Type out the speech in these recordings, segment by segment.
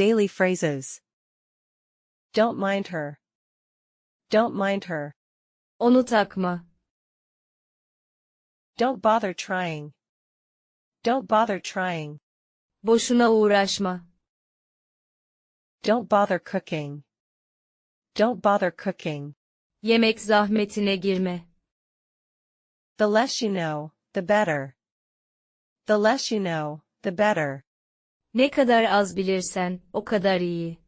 Daily phrases. Don't mind her. Don't mind her. Onu takma. Don't bother trying. Don't bother trying. Boşuna uğraşma. Don't bother cooking. Don't bother cooking. Yemek zahmetine girme. The less you know, the better. The less you know, the better. Ne kadar az bilirsen, o kadar iyi.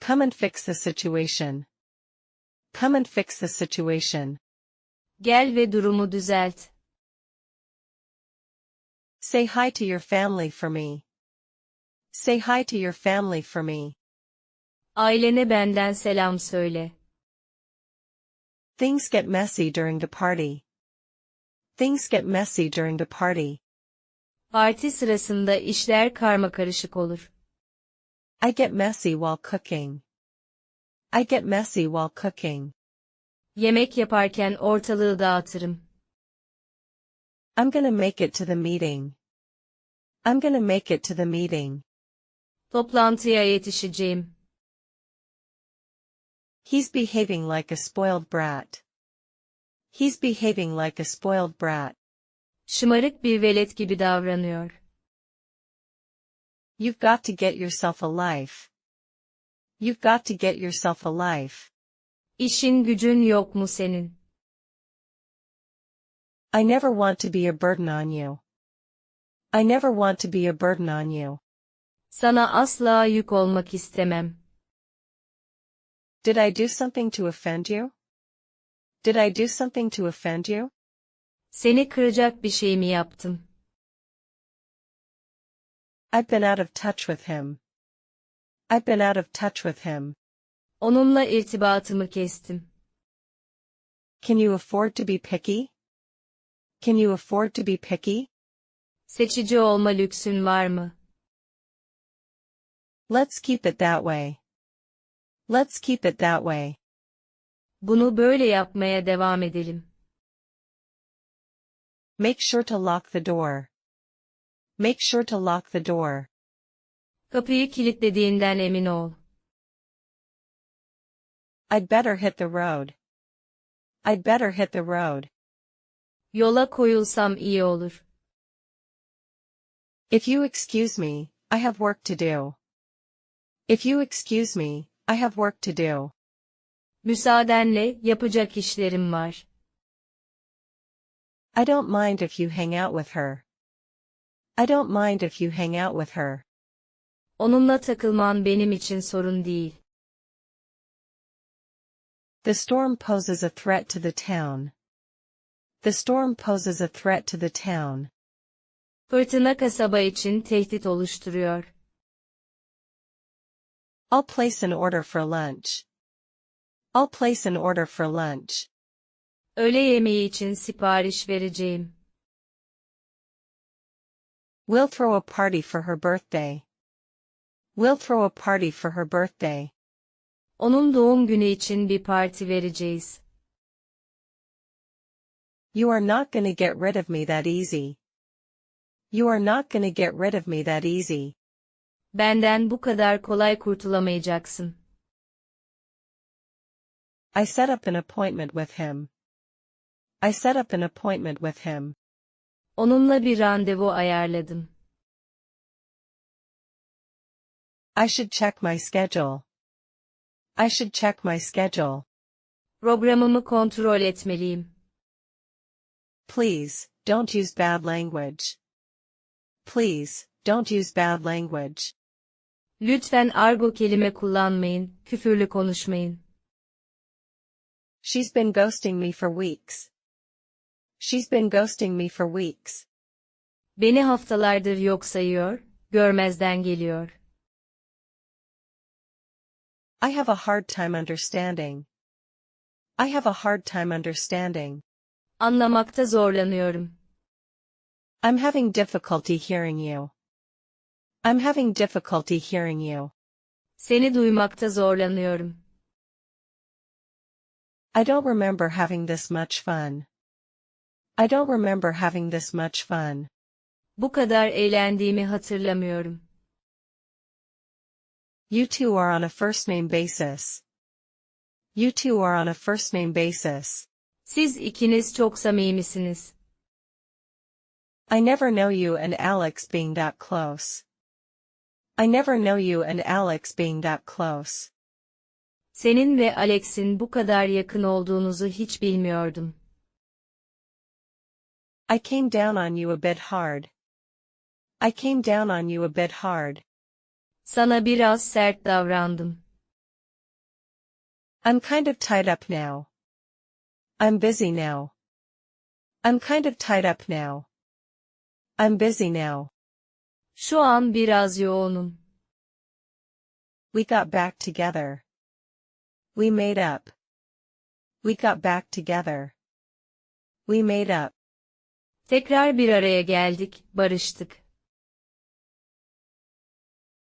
Come and fix the situation. Come and fix the situation. Gel ve durumu düzelt. Say hi to your family for me. Say hi to your family for me. Ailene benden selam söyle. Things get messy during the party. Things get messy during the party. Parti sırasında işler karmakarışık olur. I get messy while cooking. I get messy while cooking. Yemek yaparken ortalığı dağıtırım. I'm gonna make it to the meeting. I'm gonna make it to the meeting. Toplantıya yetişeceğim. He's behaving like a spoiled brat. He's behaving like a spoiled brat. Şımarık bir velet gibi davranıyor. You've got to get yourself a life. You've got to get yourself a life. İşin gücün yok mu senin? I never want to be a burden on you. I never want to be a burden on you. Sana asla yük olmak istemem. Did I do something to offend you? Did I do something to offend you? Seni kıracak bir şey mi yaptım? I've been out of touch with him. I've been out of touch with him. Onunla irtibatımı kestim. Can you afford to be picky? Can you afford to be picky? Seçici olma lüksün var mı? Let's keep it that way. Let's keep it that way. Bunu böyle yapmaya devam edelim. Make sure to lock the door. Make sure to lock the door. Kapıyı kilitlediğinden emin ol. I'd better hit the road. I'd better hit the road. Yola koyulsam iyi olur. If you excuse me, I have work to do. If you excuse me, I have work to do. Müsaadenle, yapacak işlerim var. I don't mind if you hang out with her. I don't mind if you hang out with her. Onunla takılman benim için sorun değil. The storm poses a threat to the town. The storm poses a threat to the town. Fırtına kasaba için tehdit oluşturuyor. I'll place an order for lunch. I'll place an order for lunch. Öğle yemeği için sipariş vereceğim. We'll throw a party for her birthday. We'll throw a party for her birthday. Onun doğum günü için bir parti vereceğiz. You are not gonna get rid of me that easy. You are not gonna get rid of me that easy. Benden bu kadar kolay kurtulamayacaksın. I set up an appointment with him. I set up an appointment with him. Onunla bir randevu ayarladım. I should check my schedule. I should check my schedule. Programımı kontrol etmeliyim. Please, don't use bad language. Please, don't use bad language. Lütfen argo kelime kullanmayın, küfürlü konuşmayın. She's been ghosting me for weeks. She's been ghosting me for weeks. Beni haftalardır yok sayıyor, görmezden geliyor. I have a hard time understanding. I have a hard time understanding. Anlamakta zorlanıyorum. I'm having difficulty hearing you. I'm having difficulty hearing you. Seni duymakta zorlanıyorum. I don't remember having this much fun. I don't remember having this much fun. Bu kadar eğlendiğimi hatırlamıyorum. You two are on a first name basis. You two are on a first name basis. Siz ikiniz çok samimisiniz. I never know you and Alex being that close. I never know you and Alex being that close. Senin ve Alex'in bu kadar yakın olduğunuzu hiç bilmiyordum. I came down on you a bit hard. I came down on you a bit hard. Sana biraz sert davrandım. I'm kind of tied up now. I'm busy now. I'm kind of tied up now. I'm busy now. Şu an biraz yoğunum. We got back together. We made up. We got back together. We made up. Tekrar bir araya geldik, barıştık.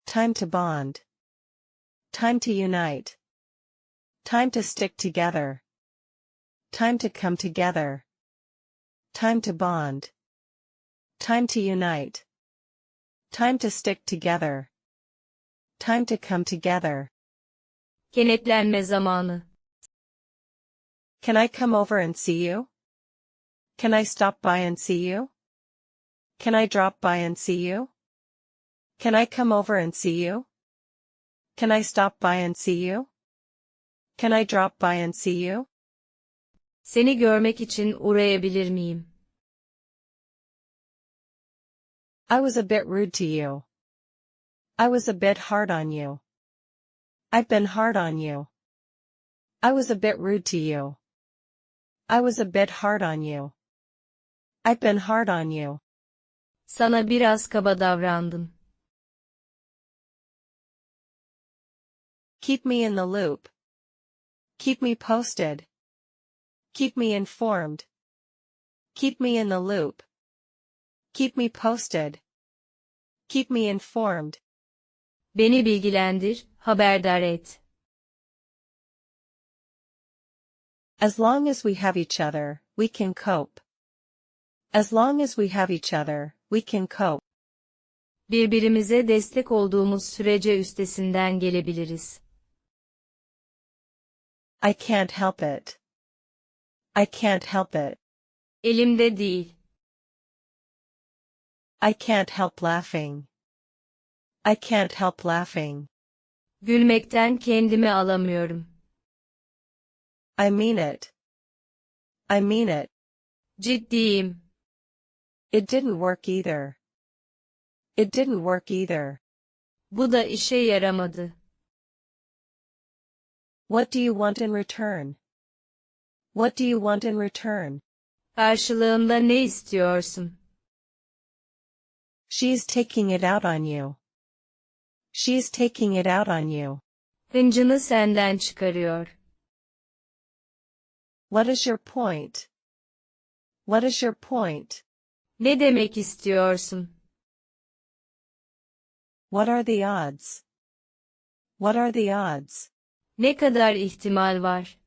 Time to bond. Time to unite. Time to stick together. Time to come together. Time to bond. Time to unite. Time to stick together. Time to come together. Kenetlenme zamanı. Can I come over and see you? Can I stop by and see you? Can I drop by and see you? Can I come over and see you? Can I stop by and see you? Can I drop by and see you? Seni görmek için uğrayabilir miyim? I was a bit rude to you. I was a bit hard on you. I've been hard on you. I was a bit rude to you. I was a bit hard on you. I've been hard on you. Sana biraz kaba davrandım. Keep me in the loop. Keep me posted. Keep me informed. Keep me in the loop. Keep me posted. Keep me informed. Beni bilgilendir, haberdar et. As long as we have each other, we can cope. As long as we have each other, we can cope. Birbirimize destek olduğumuz sürece üstesinden gelebiliriz. I can't help it. I can't help it. Elimde değil. I can't help laughing. I can't help laughing. Gülmekten kendimi alamıyorum. I mean it. I mean it. Ciddiyim. It didn't work either. It didn't work either. Bu da işe yaramadı. What do you want in return? What do you want in return? Karşılığında ne istiyorsun? She's taking it out on you. She's taking it out on you. Hıncını senden çıkarıyor. What is your point? What is your point? Ne demek istiyorsun? What are the odds? What are the odds? Ne kadar ihtimal var?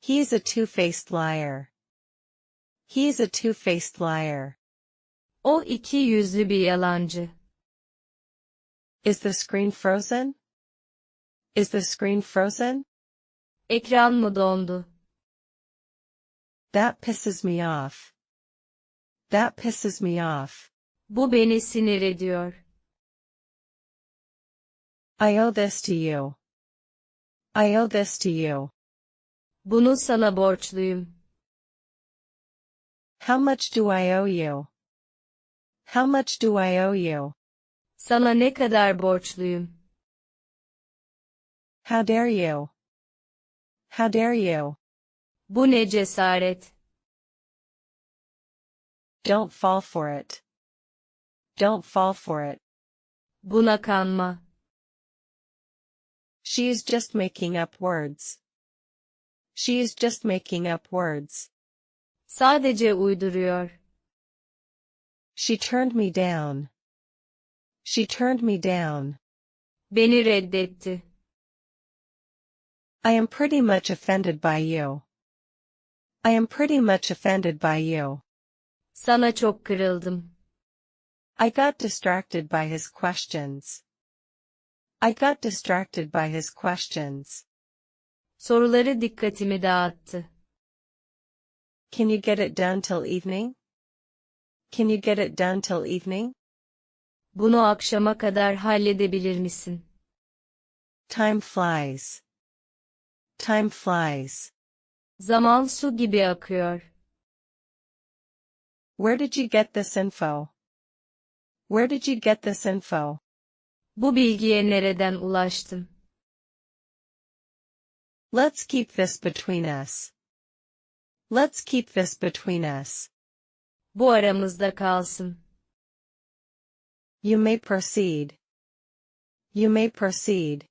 He's a two-faced liar. He's a two-faced liar. O iki yüzlü bir yalancı. Is the screen frozen? Is the screen frozen? Ekran mı dondu? That pisses me off. That pisses me off. Bu beni sinir ediyor. I owe this to you. I owe this to you. Bunu sana borçluyum. How much do I owe you? How much do I owe you? Sana ne kadar borçluyum? How dare you? How dare you? Bu ne cesaret? Don't fall for it. Don't fall for it. Buna kanma. She is just making up words. She is just making up words. Sadece uyduruyor. She turned me down. She turned me down. Beni reddetti. I am pretty much offended by you. I am pretty much offended by you. Sana çok kırıldım. I got distracted by his questions. I got distracted by his questions. Soruları dikkatimi dağıttı. Can you get it done till evening? Can you get it done till evening? Bunu akşama kadar halledebilir misin? Time flies. Time flies. Zaman su gibi akıyor. Where did you get this info? Where did you get this info? Bu bilgiye nereden ulaştın? Let's keep this between us. Let's keep this between us. Bu aramızda kalsın. You may proceed. You may proceed.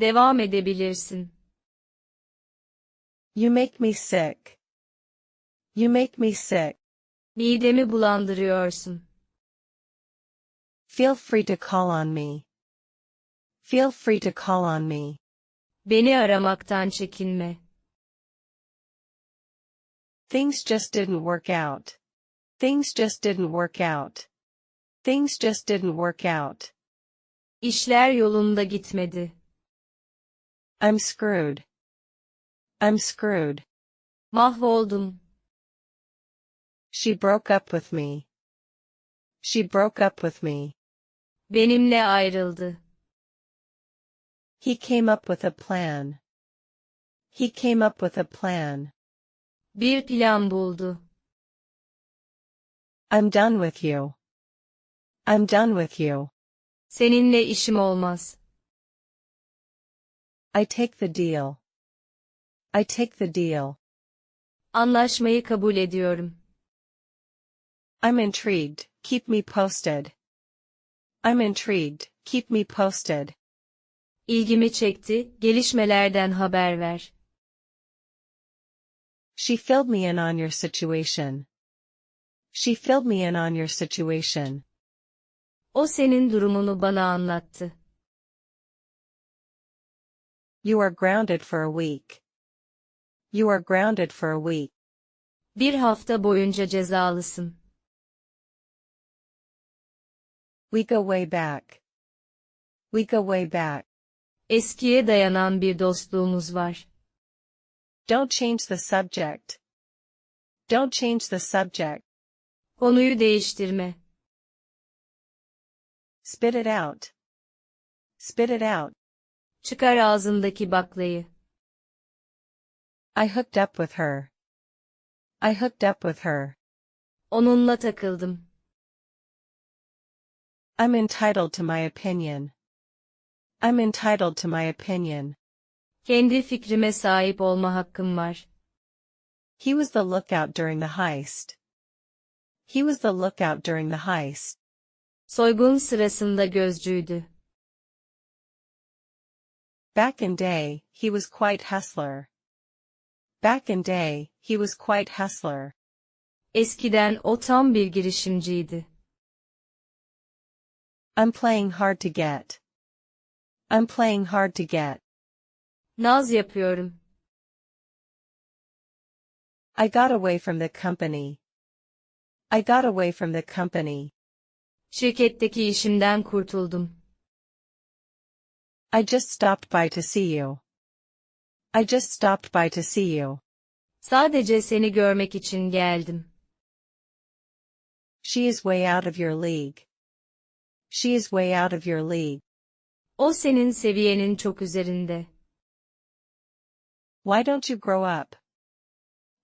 Devam edebilirsin. You make me sick. You make me sick. Midemi bulandırıyorsun. Feel free to call on me. Feel free to call on me. Beni aramaktan çekinme. Things just didn't work out. Things just didn't work out. Things just didn't work out. İşler yolunda gitmedi. I'm screwed. I'm screwed. Mahvoldum. She broke up with me. She broke up with me. Benimle ayrıldı. He came up with a plan. He came up with a plan. Bir plan buldu. I'm done with you. I'm done with you. Seninle işim olmaz. I take the deal. I take the deal. Anlaşmayı kabul ediyorum. I'm intrigued, keep me posted. I'm intrigued, keep me posted. İlgimi çekti, gelişmelerden haber ver. She filled me in on your situation. She filled me in on your situation. O senin durumunu bana anlattı. You are grounded for a week. You are grounded for a week. Bir hafta boyunca cezalısın. We go way back. We go way back. Eskiye dayanan bir dostluğumuz var. Don't change the subject. Don't change the subject. Konuyu değiştirme. Spit it out. Spit it out. Çıkar ağzındaki baklayı. I hooked up with her. I hooked up with her. Onunla takıldım. I'm entitled to my opinion. I'm entitled to my opinion. Kendi fikrime sahip olma hakkım var. He was the lookout during the heist. He was the lookout during the heist. Soygun sırasında gözcüydü. Back in day, he was quite hustler. Back in day, he was quite hustler. Eskiden o tam bir girişimciydi. I'm playing hard to get. I'm playing hard to get. Naz yapıyorum. I got away from the company. I got away from the company. Şirketteki işimden kurtuldum. I just stopped by to see you. I just stopped by to see you. Sadece seni görmek için geldim. She is way out of your league. She is way out of your league. O senin seviyenin çok üzerinde. Why don't you grow up?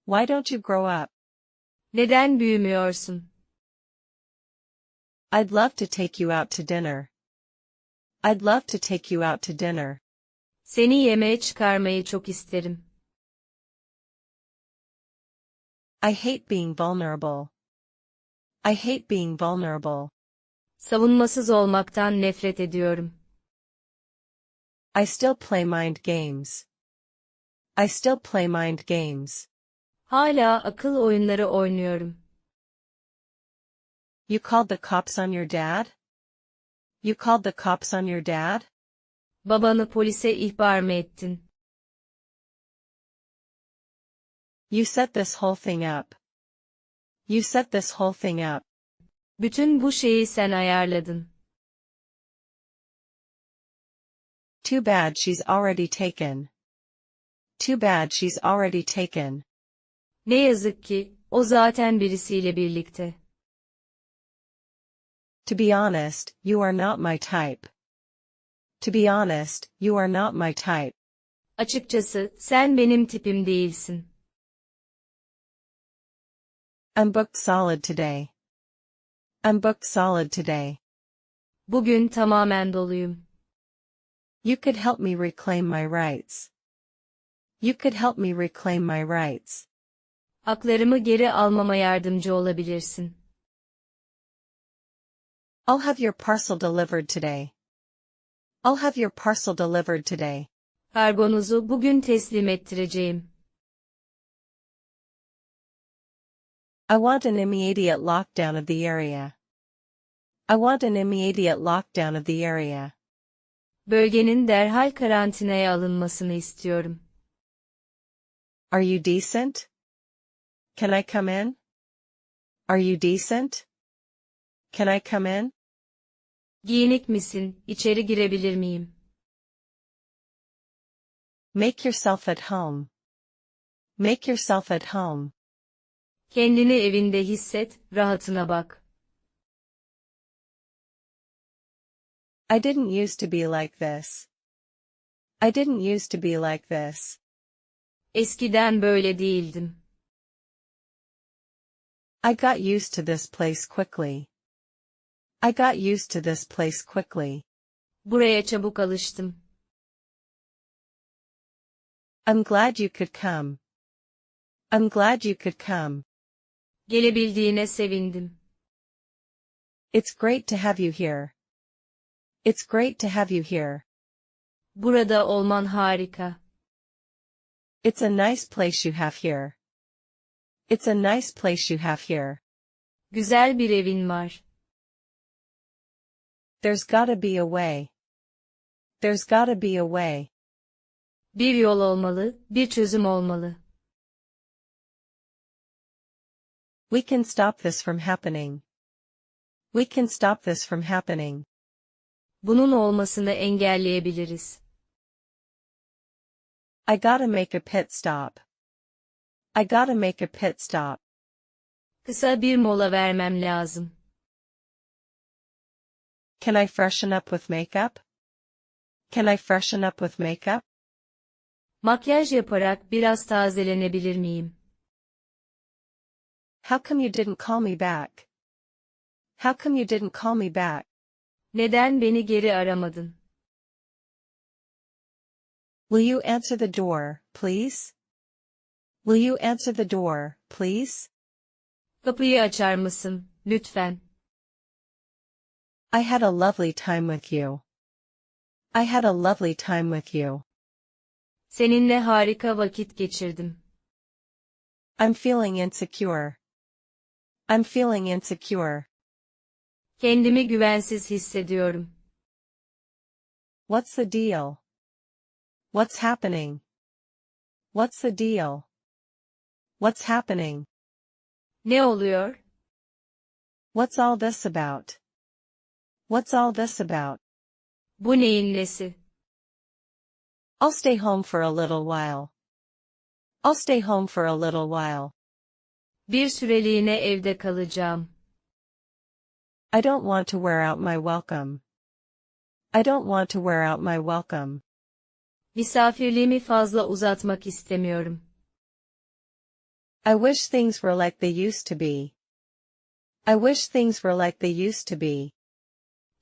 Why don't you grow up? Neden büyümüyorsun? I'd love to take you out to dinner. I'd love to take you out to dinner. Seni yemeğe çıkarmayı çok isterim. I hate being vulnerable. I hate being vulnerable. Savunmasız olmaktan nefret ediyorum. I still play mind games. I still play mind games. Hala akıl oyunları oynuyorum. You called the cops on your dad? You called the cops on your dad? Babanı polise ihbar mı ettin? You set this whole thing up. You set this whole thing up. Bütün bu şeyi sen ayarladın. Too bad she's already taken. Too bad she's already taken. Ne yazık ki, o zaten birisiyle birlikte. To be honest, you are not my type. To be honest, you are not my type. Açıkçası, sen benim tipim değilsin. I'm booked solid today. I'm booked solid today. Bugün tamamen doluyum. You could help me reclaim my rights. You could help me reclaim my rights. Haklarımı geri almama yardımcı olabilirsin. I'll have your parcel delivered today. I'll have your parcel delivered today. Kargonuzu bugün teslim ettireceğim. I want an immediate lockdown of the area. I want an immediate lockdown of the area. Bölgenin derhal karantinaya alınmasını istiyorum. Are you decent? Can I come in? Are you decent? Can I come in? Giyinik misin, içeri girebilir miyim? Make yourself at home. Make yourself at home. Kendini evinde hisset, rahatına bak. I didn't used to be like this. I didn't used to be like this. Eskiden böyle değildim. I got used to this place quickly. I got used to this place quickly. Buraya çabuk alıştım. I'm glad you could come. I'm glad you could come. Gelebildiğine sevindim. It's great to have you here. It's great to have you here. Burada olman harika. It's a nice place you have here. It's a nice place you have here. Güzel bir evin var. There's gotta be a way. There's gotta be a way. Bir yol olmalı, bir çözüm olmalı. We can stop this from happening. We can stop this from happening. Bunun olmasını engelleyebiliriz. I gotta make a pit stop. I gotta make a pit stop. Kısa bir mola vermem lazım. Can I freshen up with makeup? Can I freshen up with makeup? Makyaj yaparak biraz tazelenebilir miyim? How come you didn't call me back? How come you didn't call me back? Neden beni geri aramadın? Will you answer the door, please? Will you answer the door, please? Kapıyı açar mısın, lütfen? I had a lovely time with you. I had a lovely time with you. Seninle harika vakit geçirdim. I'm feeling insecure. I'm feeling insecure. Kendimi güvensiz hissediyorum. What's the deal? What's happening? What's the deal? What's happening? Ne oluyor? What's all this about? What's all this about? Bu neyin nesi? I'll stay home for a little while. I'll stay home for a little while. Bir süreliğine evde kalacağım. I don't want to wear out my welcome. I don't want to wear out my welcome. Misafirliğimi fazla uzatmak istemiyorum. I wish things were like they used to be. I wish things were like they used to be.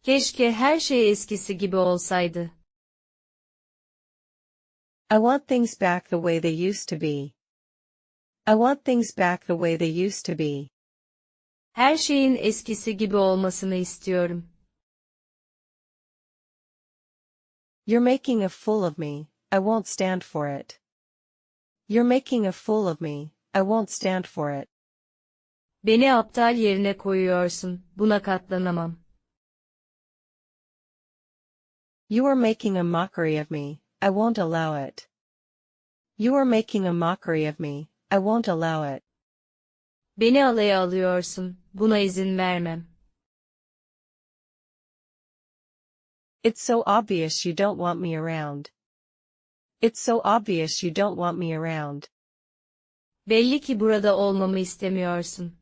Keşke her şey eskisi gibi olsaydı. I want things back the way they used to be. I want things back the way they used to be. Her şeyin eskisi gibi olmasını istiyorum. You're making a fool of me, I won't stand for it. You're making a fool of me, I won't stand for it. Beni aptal yerine koyuyorsun, buna katlanamam. You are making a mockery of me, I won't allow it. You are making a mockery of me, I won't allow it. Beni alaya alıyorsun, buna izin vermem. It's so obvious you don't want me around. It's so obvious you don't want me around. Belli ki burada olmamı istemiyorsun.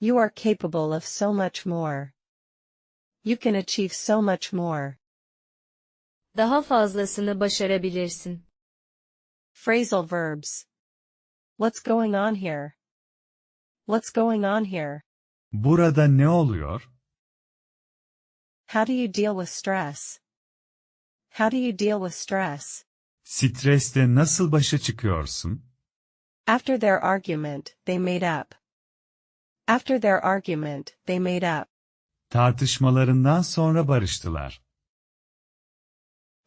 You are capable of so much more. You can achieve so much more. Daha fazlasını başarabilirsin. Phrasal verbs. What's going on here? What's going on here? Burada ne oluyor? How do you deal with stress? How do you deal with stress? Stresle nasıl başa çıkıyorsun? After their argument, they made up. After their argument, they made up. Tartışmalarından sonra barıştılar.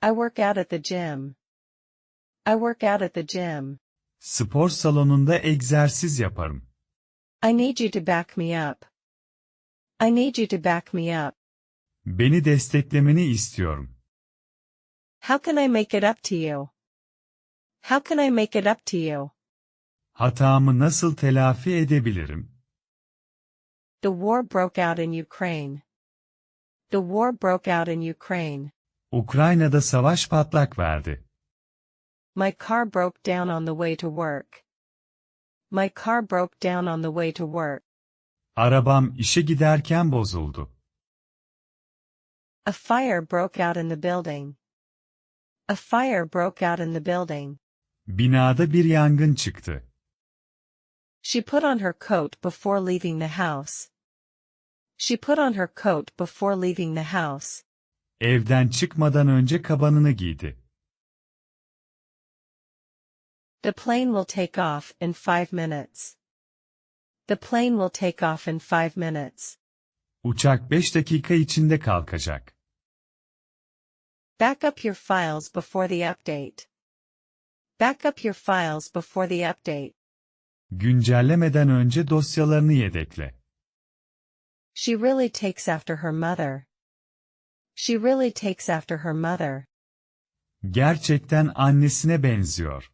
I work out at the gym. I work out at the gym. Spor salonunda egzersiz yaparım. I need you to back me up. I need you to back me up. Beni desteklemeni istiyorum. How can I make it up to you? How can I make it up to you? Hatamı nasıl telafi edebilirim? The war broke out in Ukraine. The war broke out in Ukraine. Ukrayna'da savaş patlak verdi. My car broke down on the way to work. My car broke down on the way to work. Arabam işe giderken bozuldu. A fire broke out in the building. A fire broke out in the building. Binada bir yangın çıktı. She put on her coat before leaving the house. She put on her coat before leaving the house. Evden çıkmadan önce kabanını giydi. The plane will take off in five minutes. The plane will take off in five minutes. Uçak 5 dakika içinde kalkacak. Back up your files before the update. Back up your files before the update. Güncellemeden önce dosyalarını yedekle. She really takes after her mother. She really takes after her mother. Gerçekten annesine benziyor.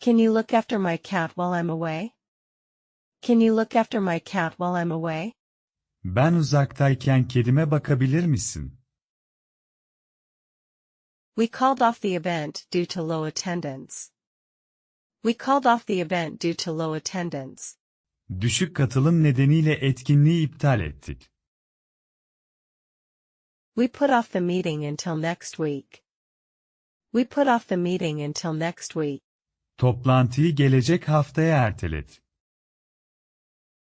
Can you look after my cat while I'm away? Can you look after my cat while I'm away? Ben uzaktayken kedime bakabilir misin? We called off the event due to low attendance. We called off the event due to low attendance. Düşük katılım nedeniyle etkinliği iptal ettik. We put off the meeting until next week. We put off the meeting until next week. Toplantıyı gelecek haftaya ertelet.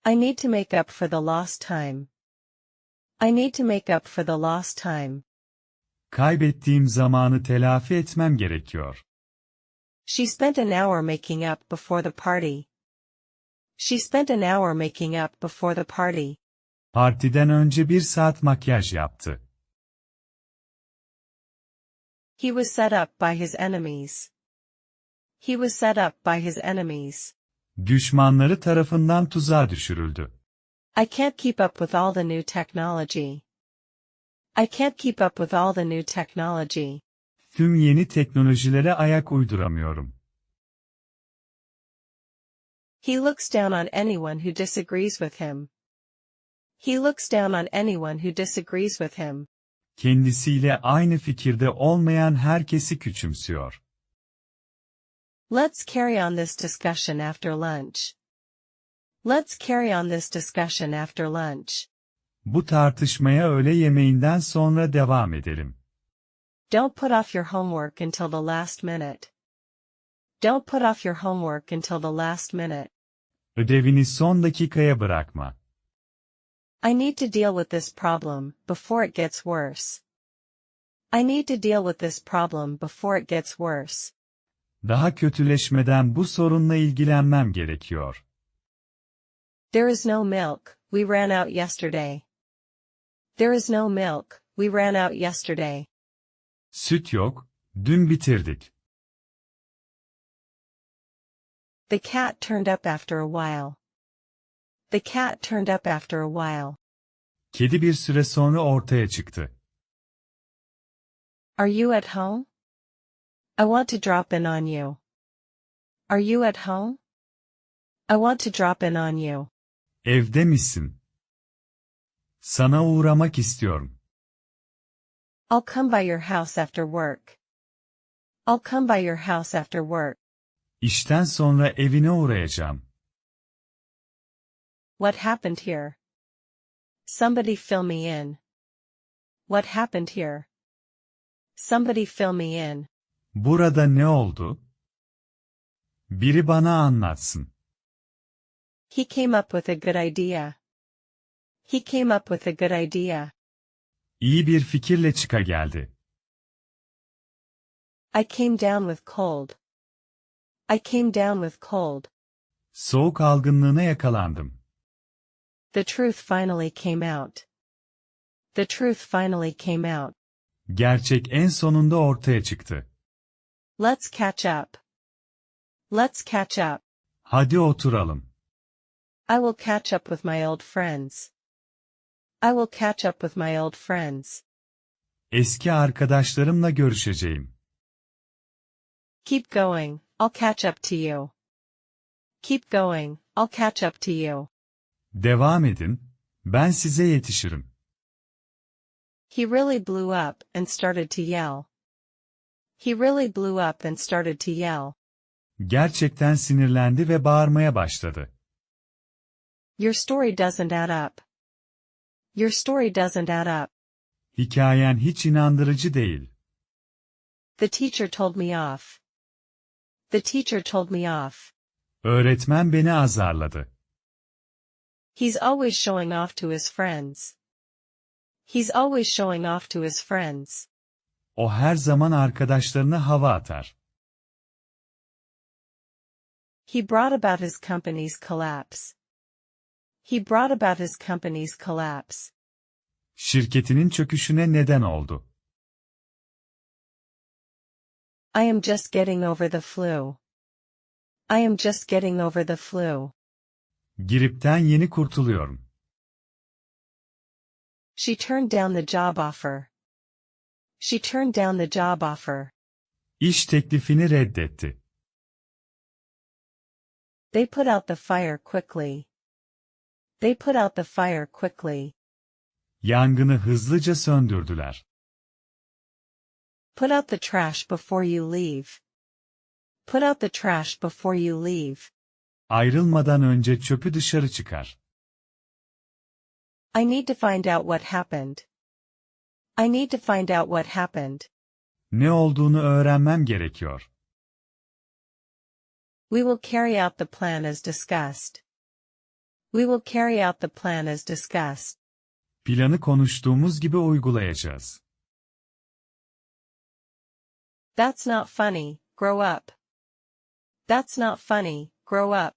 I need to make up for the lost time. I need to make up for the lost time. Kaybettiğim zamanı telafi etmem gerekiyor. She spent an hour making up before the party. She spent an hour making up before the party. Partiden önce bir saat makyaj yaptı. He was set up by his enemies. He was set up by his enemies. Düşmanları tarafından tuzağa düşürüldü. I can't keep up with all the new technology. I can't keep up with all the new technology. Tüm yeni teknolojilere ayak uyduramıyorum. He looks down on anyone who disagrees with him. He looks down on anyone who disagrees with him. Kendisiyle aynı fikirde olmayan herkesi küçümsüyor. Let's carry on this discussion after lunch. Let's carry on this discussion after lunch. Bu tartışmaya öğle yemeğinden sonra devam edelim. Don't put off your homework until the last minute. Don't put off your homework until the last minute. Ödevini son dakikaya bırakma. I need to deal with this problem before it gets worse. I need to deal with this problem before it gets worse. Daha kötüleşmeden bu sorunla ilgilenmem gerekiyor. There is no milk, we ran out yesterday. There is no milk, we ran out yesterday. Süt yok, dün bitirdik. The cat turned up after a while. The cat turned up after a while. Kedi bir süre sonra ortaya çıktı. Are you at home? I want to drop in on you. Are you at home? I want to drop in on you. Evde misin? Sana uğramak istiyorum. I'll come by your house after work. I'll come by your house after work. İşten sonra evine uğrayacağım. What happened here? Somebody fill me in. What happened here? Somebody fill me in. Burada ne oldu? Biri bana anlatsın. He came up with a good idea. He came up with a good idea. İyi bir fikirle çıka geldi. I came down with cold. I came down with cold. Soğuk algınlığına yakalandım. The truth finally came out. The truth finally came out. Gerçek en sonunda ortaya çıktı. Let's catch up. Let's catch up. Hadi oturalım. I will catch up with my old friends. I will catch up with my old friends. Eski arkadaşlarımla görüşeceğim. Keep going, I'll catch up to you. Keep going, I'll catch up to you. Devam edin, ben size yetişirim. He really blew up and started to yell. He really blew up and started to yell. Gerçekten sinirlendi ve bağırmaya başladı. Your story doesn't add up. Your story doesn't add up. Hikayen hiç inandırıcı değil. The teacher told me off. The teacher told me off. Öğretmen beni azarladı. He's always showing off to his friends. He's always showing off to his friends. O her zaman arkadaşlarına hava atar. He brought about his company's collapse. He brought about his company's collapse. Şirketinin çöküşüne neden oldu. I am just getting over the flu. I am just getting over the flu. Giripten yeni kurtuluyorum. She turned down the job offer. She turned down the job offer. İş teklifini reddetti. They put out the fire quickly. They put out the fire quickly. Yangını hızlıca söndürdüler. Put out the trash before you leave. Put out the trash before you leave. Ayrılmadan önce çöpü dışarı çıkar. I need to find out what happened. I need to find out what happened. Ne olduğunu öğrenmem gerekiyor. We will carry out the plan as discussed. We will carry out the plan as discussed. Planı konuştuğumuz gibi uygulayacağız. That's not funny, grow up. That's not funny, grow up.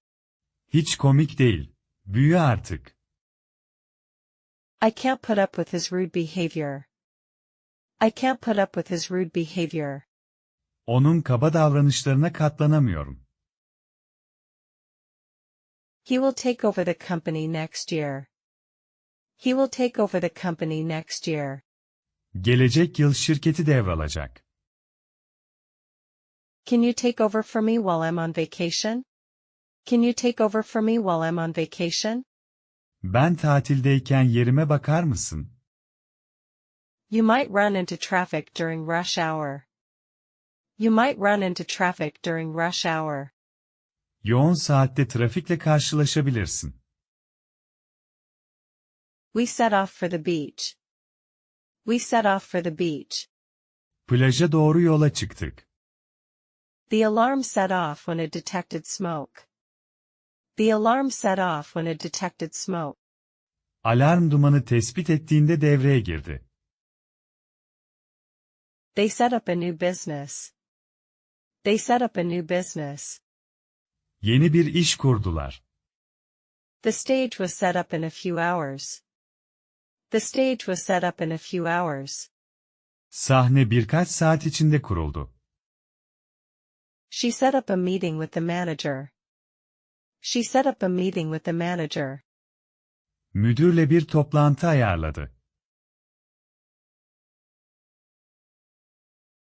Hiç komik değil. Büyü artık. I can't put up with his rude behavior. I can't put up with his rude behavior. Onun kaba davranışlarına katlanamıyorum. He will take over the company next year. He will take over the company next year. Gelecek yıl şirketi devralacak. Can you take over for me while I'm on vacation? Can you take over for me while I'm on vacation? Ben tatildeyken yerime bakar mısın? You might run into traffic during rush hour. You might run into traffic during rush hour. Yoğun saatte trafikle karşılaşabilirsin. We set off for the beach. We set off for the beach. Plaja doğru yola çıktık. The alarm set off when it detected smoke. The alarm set off when it detected smoke. Alarm dumanı tespit ettiğinde devreye girdi. They set up a new business. They set up a new business. Yeni bir iş kurdular. The stage was set up in a few hours. The stage was set up in a few hours. Sahne birkaç saat içinde kuruldu. She set up a meeting with the manager. She set up a meeting with the manager. Müdürle bir toplantı ayarladı.